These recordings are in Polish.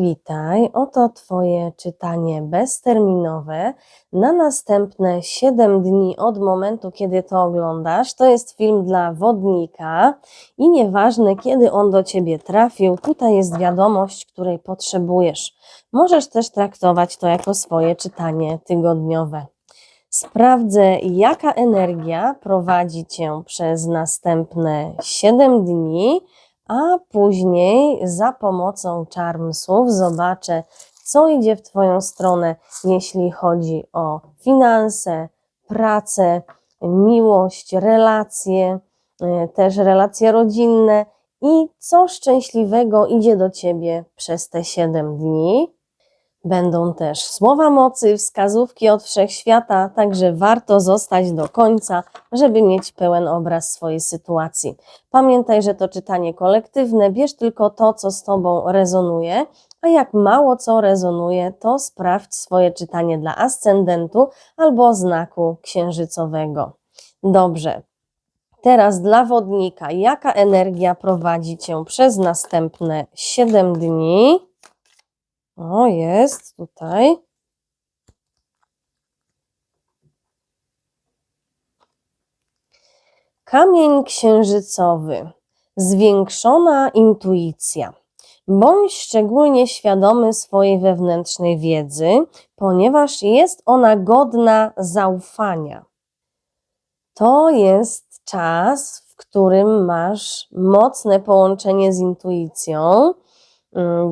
Witaj, oto Twoje czytanie bezterminowe na następne 7 dni od momentu, kiedy to oglądasz. To jest film dla wodnika i nieważne, kiedy on do Ciebie trafił, tutaj jest wiadomość, której potrzebujesz. Możesz też traktować to jako swoje czytanie tygodniowe. Sprawdzę, jaka energia prowadzi Cię przez następne 7 dni a później za pomocą charmsów zobaczę, co idzie w Twoją stronę, jeśli chodzi o finanse, pracę, miłość, relacje, y, też relacje rodzinne i co szczęśliwego idzie do Ciebie przez te 7 dni. Będą też słowa mocy, wskazówki od wszechświata, także warto zostać do końca, żeby mieć pełen obraz swojej sytuacji. Pamiętaj, że to czytanie kolektywne, bierz tylko to, co z Tobą rezonuje, a jak mało co rezonuje, to sprawdź swoje czytanie dla ascendentu albo znaku księżycowego. Dobrze. Teraz dla wodnika, jaka energia prowadzi Cię przez następne 7 dni? O, jest tutaj. Kamień księżycowy. Zwiększona intuicja. Bądź szczególnie świadomy swojej wewnętrznej wiedzy, ponieważ jest ona godna zaufania. To jest czas, w którym masz mocne połączenie z intuicją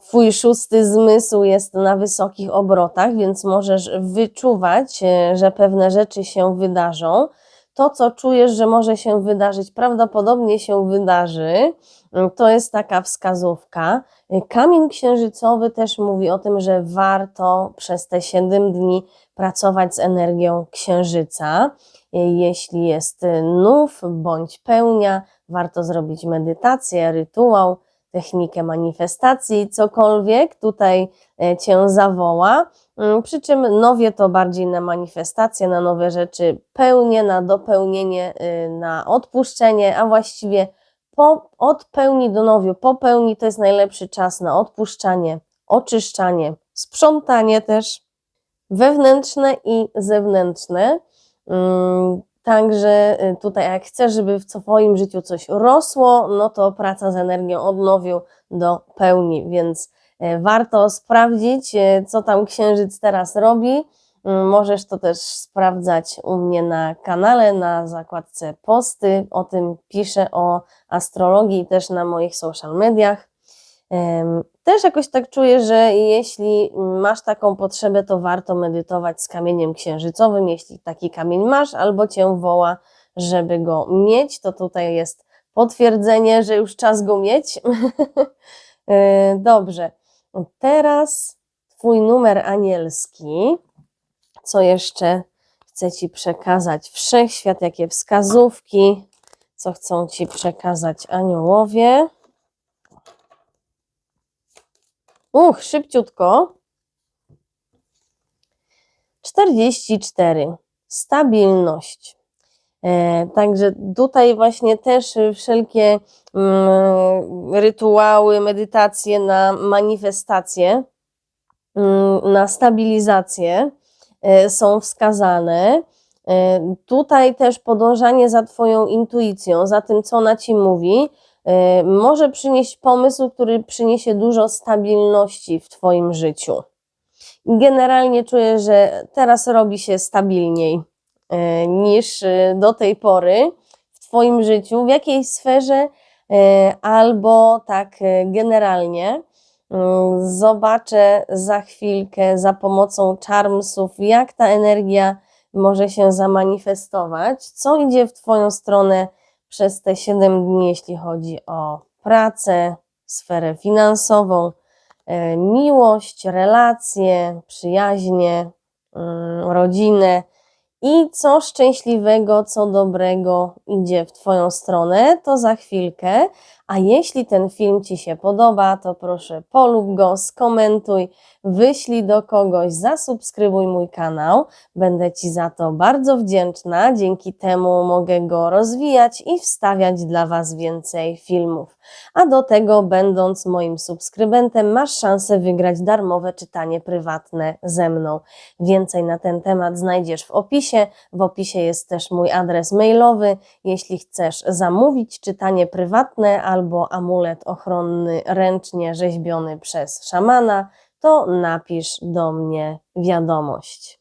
twój szósty zmysł jest na wysokich obrotach, więc możesz wyczuwać, e, że pewne rzeczy się wydarzą. To, co czujesz, że może się wydarzyć, prawdopodobnie się wydarzy. To jest taka wskazówka. E, kamień księżycowy też mówi o tym, że warto przez te 7 dni pracować z energią księżyca. E, jeśli jest nów bądź pełnia, warto zrobić medytację, rytuał technikę manifestacji, cokolwiek tutaj e, Cię zawoła. Mm, przy czym nowie to bardziej na manifestację, na nowe rzeczy, pełnię, na dopełnienie, y, na odpuszczenie, a właściwie po, od pełni do nowiu, po pełni to jest najlepszy czas na odpuszczanie, oczyszczanie, sprzątanie też wewnętrzne i zewnętrzne. Także y, tutaj, jak chcesz, żeby w Twoim życiu coś rosło, no to praca z energią odnowił do pełni, więc y, warto sprawdzić, y, co tam księżyc teraz robi. Możesz to też sprawdzać u mnie na kanale, na zakładce posty. O tym piszę o astrologii też na moich social mediach. Też jakoś tak czuję, że jeśli masz taką potrzebę, to warto medytować z kamieniem księżycowym, jeśli taki kamień masz, albo cię woła, żeby go mieć, to tutaj jest potwierdzenie, że już czas go mieć. E, dobrze. Teraz Twój numer anielski. Co jeszcze chcę Ci przekazać? Wszechświat, jakie wskazówki, co chcą Ci przekazać aniołowie. Uch, szybciutko. 44. Stabilność. E, także tutaj właśnie też wszelkie mm, rytuały, medytacje na manifestacje, mm, na stabilizację e, są wskazane. E, tutaj też podążanie za Twoją intuicją, za tym, co ona Ci mówi, może przynieść pomysł, który przyniesie dużo stabilności w Twoim życiu. Generalnie czuję, że teraz robi się stabilniej e, niż e, do tej pory w Twoim życiu, w jakiejś sferze, albo tak generalnie. Zobaczę za chwilkę za pomocą charmsów, jak ta energia może się zamanifestować, co idzie w Twoją stronę przez te 7 dni, jeśli chodzi o pracę, sferę finansową, e, miłość, relacje, przyjaźnie, mm, rodzinę i co szczęśliwego, co dobrego idzie w Twoją stronę, to za chwilkę. A jeśli ten film Ci się podoba, to proszę polub go, skomentuj, wyślij do kogoś, zasubskrybuj mój kanał. Będę Ci za to bardzo wdzięczna. Dzięki temu mogę go rozwijać i wstawiać dla Was więcej filmów. A do tego, będąc moim subskrybentem, masz szansę wygrać darmowe czytanie prywatne ze mną. Więcej na ten temat znajdziesz w opisie. W opisie jest też mój adres mailowy. Jeśli chcesz zamówić czytanie prywatne albo amulet ochronny ręcznie rzeźbiony przez szamana, to napisz do mnie wiadomość.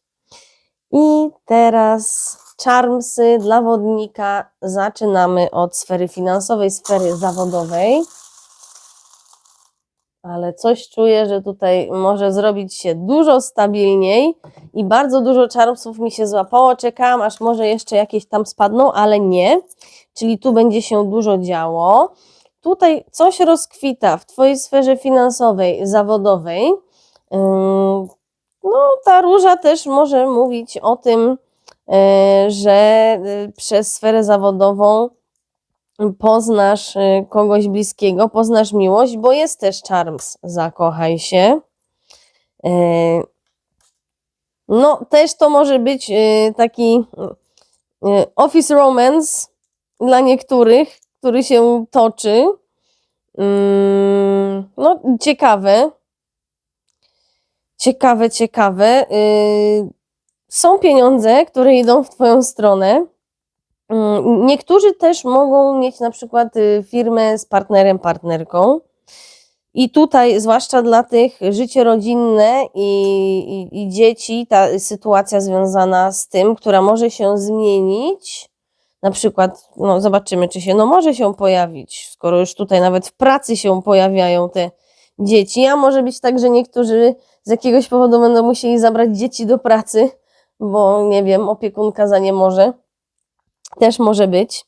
I teraz charmsy dla wodnika. Zaczynamy od sfery finansowej, sfery zawodowej. Ale coś czuję, że tutaj może zrobić się dużo stabilniej i bardzo dużo charmsów mi się złapało. Czekałam, aż może jeszcze jakieś tam spadną, ale nie. Czyli tu będzie się dużo działo. Tutaj coś rozkwita w Twojej sferze finansowej, zawodowej. No, ta róża też może mówić o tym, e, że y, przez sferę zawodową poznasz y, kogoś bliskiego, poznasz miłość, bo jest też charms, zakochaj się. E, No, też to może być taki office romance dla niektórych, który się toczy. Ym, No, ciekawe. Ciekawe, ciekawe. Y, Są pieniądze, które idą w Twoją stronę. Mm, Niektórzy też mogą mieć na przykład y, firmę z partnerem, partnerką. I tutaj, zwłaszcza dla tych życie rodzinne i, i, i dzieci, ta sytuacja związana z tym, która może się zmienić, na przykład, no zobaczymy, czy się, no może się pojawić, skoro już tutaj nawet w pracy się pojawiają te dzieci, a może być tak, że niektórzy z jakiegoś powodu będą musieli zabrać dzieci do pracy, bo nie wiem, opiekunka za nie może. Też może być.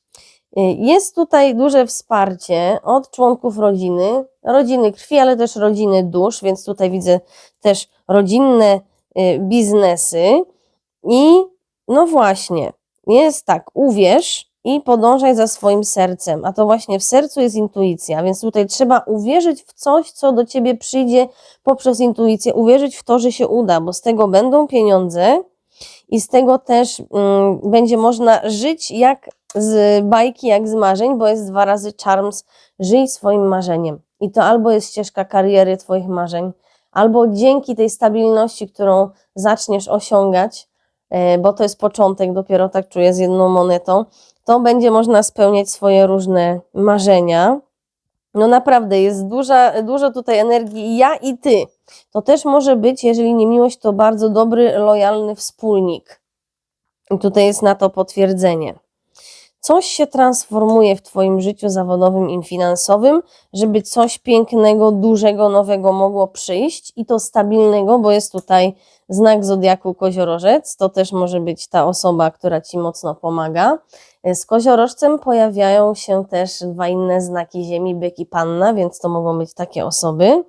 Y, Jest tutaj duże wsparcie od członków rodziny, rodziny krwi, ale też rodziny dusz, więc tutaj widzę też rodzinne y, biznesy. I no właśnie, jest tak, uwierz i podążaj za swoim sercem, a to właśnie w sercu jest intuicja, więc tutaj trzeba uwierzyć w coś, co do ciebie przyjdzie poprzez intuicję, uwierzyć w to, że się uda, bo z tego będą pieniądze i z tego też mm, będzie można żyć jak z bajki, jak z marzeń, bo jest dwa razy charms, żyj swoim marzeniem. I to albo jest ścieżka kariery Twoich marzeń, albo dzięki tej stabilności, którą zaczniesz osiągać, e, bo to jest początek, dopiero tak czuję z jedną monetą, to będzie można spełniać swoje różne marzenia. No naprawdę, jest duża, dużo tutaj energii ja i ty. To też może być, jeżeli nie miłość, to bardzo dobry, lojalny wspólnik. I tutaj jest na to potwierdzenie. Coś się transformuje w Twoim życiu zawodowym i finansowym, żeby coś pięknego, dużego, nowego mogło przyjść i to stabilnego, bo jest tutaj znak zodiaku koziorożec. To też może być ta osoba, która Ci mocno pomaga. Z koziorożcem pojawiają się też dwa inne znaki ziemi, byk i panna, więc to mogą być takie osoby.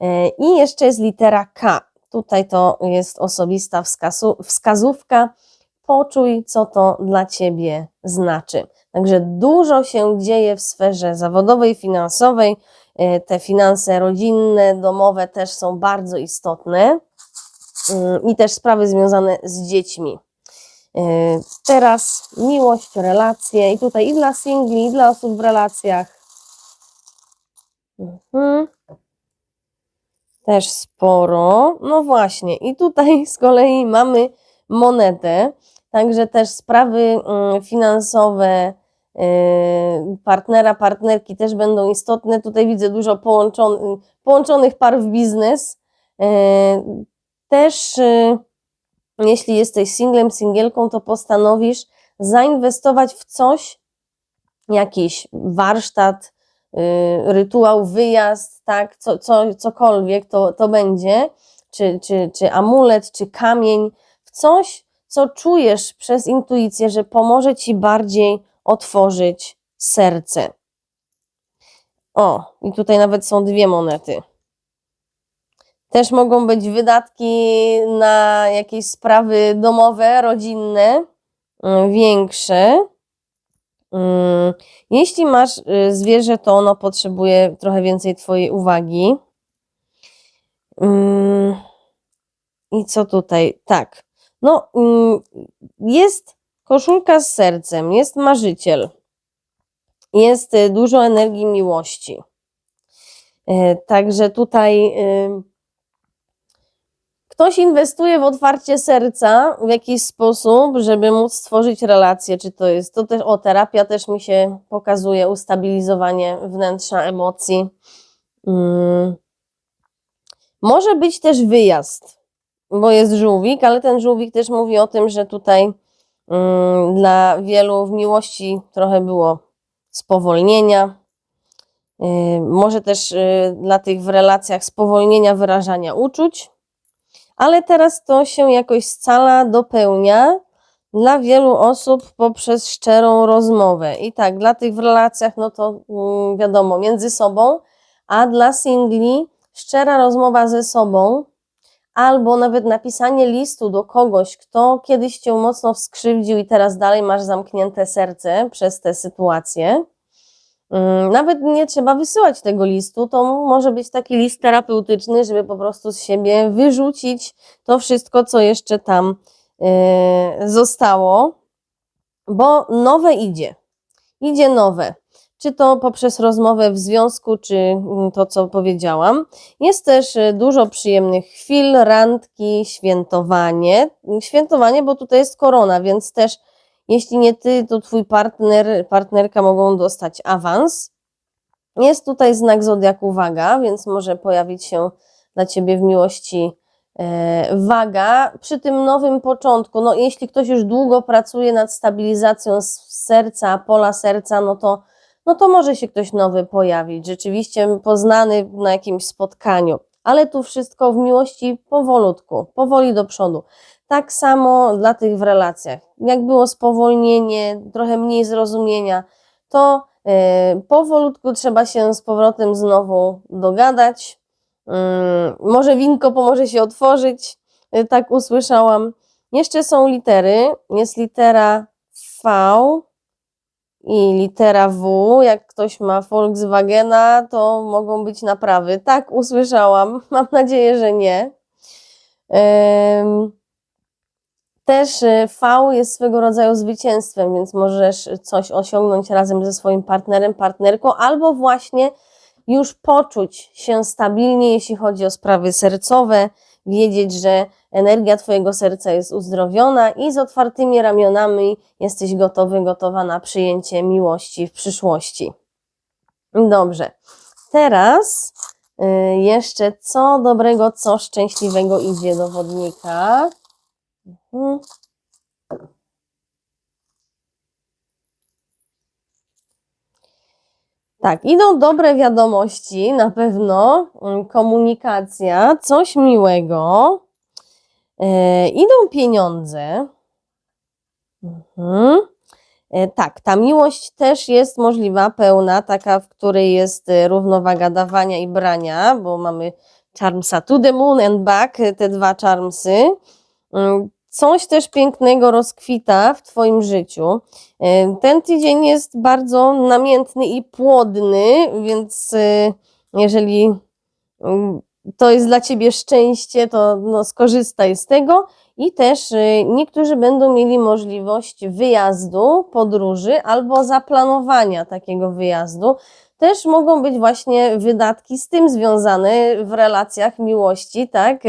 E, I jeszcze jest litera K. Tutaj to jest osobista wskazówka. Poczuj, co to dla Ciebie znaczy. Także dużo się dzieje w sferze zawodowej, finansowej. E, Te finanse rodzinne, domowe też są bardzo istotne. I też sprawy związane z dziećmi. E, Teraz miłość, relacje i tutaj i dla singli, i dla osób w relacjach. Mhm. Też sporo. No właśnie, i tutaj z kolei mamy monetę, także też sprawy mm, finansowe y, partnera, partnerki też będą istotne. Tutaj widzę dużo połączon- połączonych par w biznes. Y, Też y, jeśli jesteś singlem, singielką, to postanowisz zainwestować w coś, jakiś warsztat, y, rytuał, wyjazd, tak, co, co, cokolwiek to, to będzie, czy, czy, czy amulet, czy kamień, w coś, co czujesz przez intuicję, że pomoże ci bardziej otworzyć serce. O, i tutaj nawet są dwie monety. Też mogą być wydatki na jakieś sprawy domowe, rodzinne, y, większe. Mm, Jeśli masz y, zwierzę, to ono potrzebuje trochę więcej Twojej uwagi. Mm, I co tutaj? Tak. No, mm, jest koszulka z sercem, jest marzyciel, jest y, dużo energii miłości. Y, Także tutaj ktoś inwestuje w otwarcie serca w jakiś sposób, żeby móc stworzyć relację. Czy to jest, to też, o, terapia też mi się pokazuje, ustabilizowanie wnętrza emocji. Mm. Może być też wyjazd, bo jest żółwik, ale ten żółwik też mówi o tym, że tutaj mm, dla wielu w miłości trochę było spowolnienia. Yy, może też yy, dla tych w relacjach spowolnienia wyrażania uczuć, ale teraz to się jakoś scala, dopełnia dla wielu osób poprzez szczerą rozmowę. I tak, dla tych w relacjach, no to mm, wiadomo, między sobą, a dla singli szczera rozmowa ze sobą, albo nawet napisanie listu do kogoś, kto kiedyś cię mocno skrzywdził i teraz dalej masz zamknięte serce przez tę sytuację. Mm, Nawet nie trzeba wysyłać tego listu, to może być taki list terapeutyczny, żeby po prostu z siebie wyrzucić to wszystko, co jeszcze tam yy, zostało, bo nowe idzie. Idzie nowe. Czy to poprzez rozmowę w związku, czy mm, to, co powiedziałam. Jest też y, dużo przyjemnych chwil, randki, świętowanie. Świętowanie, bo tutaj jest korona, więc też jeśli nie ty, to twój partner, partnerka mogą dostać awans. Jest tutaj znak zodiaku waga, więc może pojawić się dla ciebie w miłości e, waga. Przy tym nowym początku, no jeśli ktoś już długo pracuje nad stabilizacją serca, pola serca, no to, no to może się ktoś nowy pojawić, rzeczywiście poznany na jakimś spotkaniu. Ale tu wszystko w miłości powolutku, powoli do przodu. Tak samo dla tych w relacjach. Jak było spowolnienie, trochę mniej zrozumienia, to e, powolutku trzeba się z powrotem znowu dogadać. Mm, Może winko pomoże się otworzyć, e, tak usłyszałam. Jeszcze są litery. Jest litera V i litera W. Jak ktoś ma Volkswagena, to mogą być naprawy. Tak usłyszałam. Mam nadzieję, że nie. Em, też y, V jest swego rodzaju zwycięstwem, więc możesz coś osiągnąć razem ze swoim partnerem, partnerką, albo właśnie już poczuć się stabilnie, jeśli chodzi o sprawy sercowe, wiedzieć, że energia Twojego serca jest uzdrowiona i z otwartymi ramionami jesteś gotowy, gotowa na przyjęcie miłości w przyszłości. Dobrze. Teraz y, jeszcze co dobrego, co szczęśliwego idzie do wodnika. Tak, idą dobre wiadomości, na pewno mm, komunikacja, coś miłego. E, idą pieniądze. Mhm. E, tak, ta miłość też jest możliwa, pełna, taka, w której jest e, równowaga dawania i brania, bo mamy charmsa to the moon and back, e, te dwa charmsy. Coś też pięknego rozkwita w Twoim życiu. E, Ten tydzień jest bardzo namiętny i płodny, więc e, jeżeli mm, to jest dla Ciebie szczęście, to no, skorzystaj z tego. I też y, niektórzy będą mieli możliwość wyjazdu, podróży albo zaplanowania takiego wyjazdu. Też mogą być właśnie wydatki z tym związane w relacjach miłości, tak?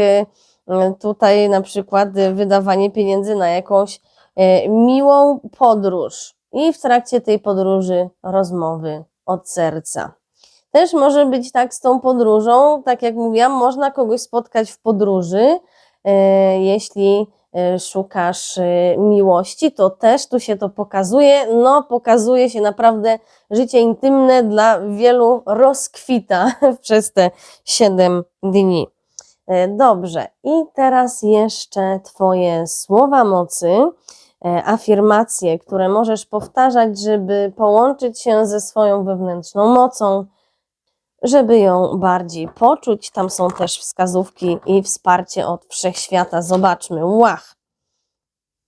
Tutaj na przykład wydawanie pieniędzy na jakąś y, miłą podróż i w trakcie tej podróży rozmowy od serca. Też może być tak z tą podróżą, tak jak mówiłam, można kogoś spotkać w podróży, e, jeśli e, szukasz e, miłości, to też tu się to pokazuje. No, pokazuje się naprawdę życie intymne dla wielu rozkwita przez te 7 dni. E, Dobrze, i teraz jeszcze Twoje słowa mocy, e, afirmacje, które możesz powtarzać, żeby połączyć się ze swoją wewnętrzną mocą, żeby ją bardziej poczuć. Tam są też wskazówki i wsparcie od wszechświata. Zobaczmy. Łach.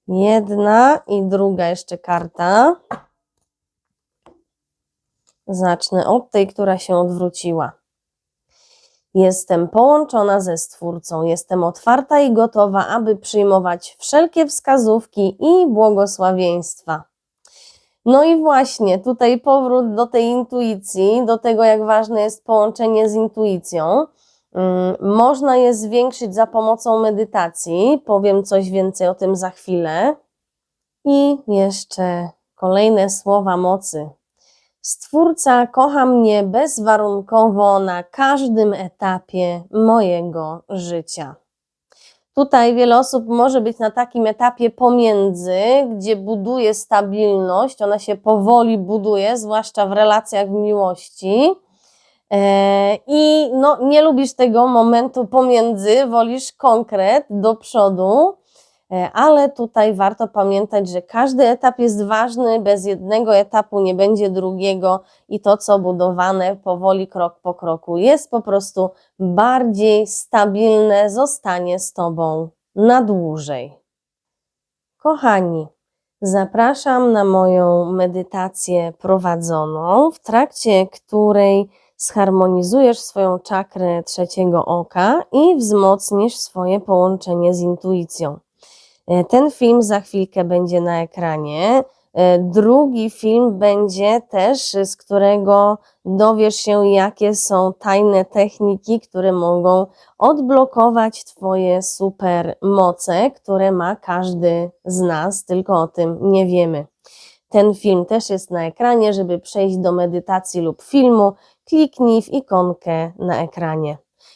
Jedna i druga jeszcze karta. Zacznę od tej, która się odwróciła. Jestem połączona ze Stwórcą, jestem otwarta i gotowa, aby przyjmować wszelkie wskazówki i błogosławieństwa. No i właśnie tutaj powrót do tej intuicji, do tego, jak ważne jest połączenie z intuicją. Mm, Można je zwiększyć za pomocą medytacji. Powiem coś więcej o tym za chwilę. I jeszcze kolejne słowa mocy. Stwórca kocha mnie bezwarunkowo na każdym etapie mojego życia. Tutaj wiele osób może być na takim etapie pomiędzy, gdzie buduje stabilność, ona się powoli buduje, zwłaszcza w relacjach w miłości. E, I no, nie lubisz tego momentu pomiędzy, wolisz konkret do przodu, ale tutaj warto pamiętać, że każdy etap jest ważny, bez jednego etapu nie będzie drugiego i to, co budowane powoli, krok po kroku, jest po prostu bardziej stabilne, zostanie z Tobą na dłużej. Kochani, zapraszam na moją medytację prowadzoną, w trakcie której zharmonizujesz swoją czakrę trzeciego oka i wzmocnisz swoje połączenie z intuicją. E, Ten film za chwilkę będzie na ekranie. E, Drugi film będzie też, z którego dowiesz się, jakie są tajne techniki, które mogą odblokować Twoje super moce, które ma każdy z nas, tylko o tym nie wiemy. Ten film też jest na ekranie, żeby przejść do medytacji lub filmu, kliknij w ikonkę na ekranie.